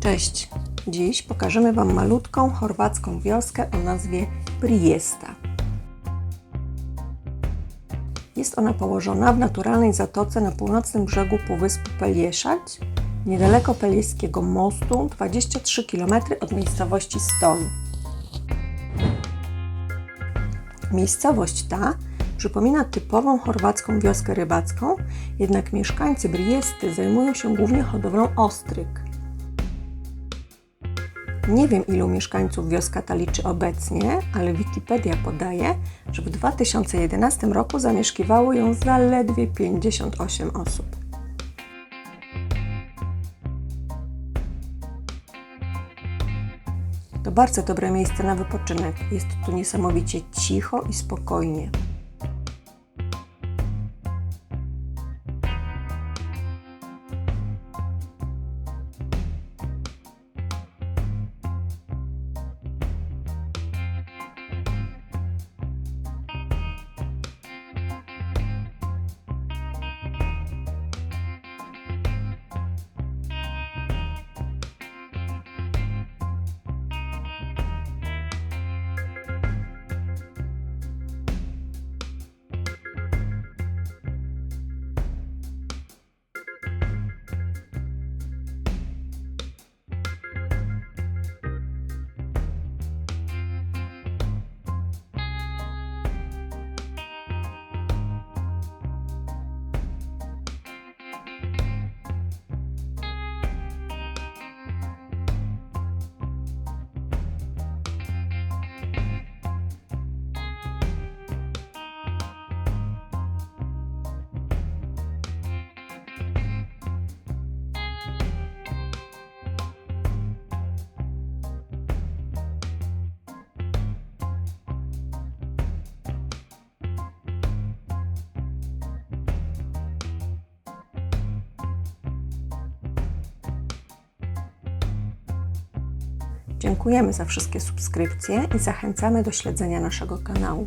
Cześć! Dziś pokażemy Wam malutką chorwacką wioskę o nazwie Prijesta. Jest ona położona w naturalnej zatoce na północnym brzegu Półwyspu Peljeszać, niedaleko Peljeskiego mostu, 23 km od miejscowości Stol. Miejscowość ta przypomina typową chorwacką wioskę rybacką, jednak mieszkańcy Briesty zajmują się głównie hodowlą ostryg. Nie wiem, ilu mieszkańców wioska ta liczy obecnie, ale Wikipedia podaje, że w 2011 roku zamieszkiwało ją zaledwie 58 osób. To bardzo dobre miejsce na wypoczynek. Jest tu niesamowicie cicho i spokojnie. Dziękujemy za wszystkie subskrypcje i zachęcamy do śledzenia naszego kanału.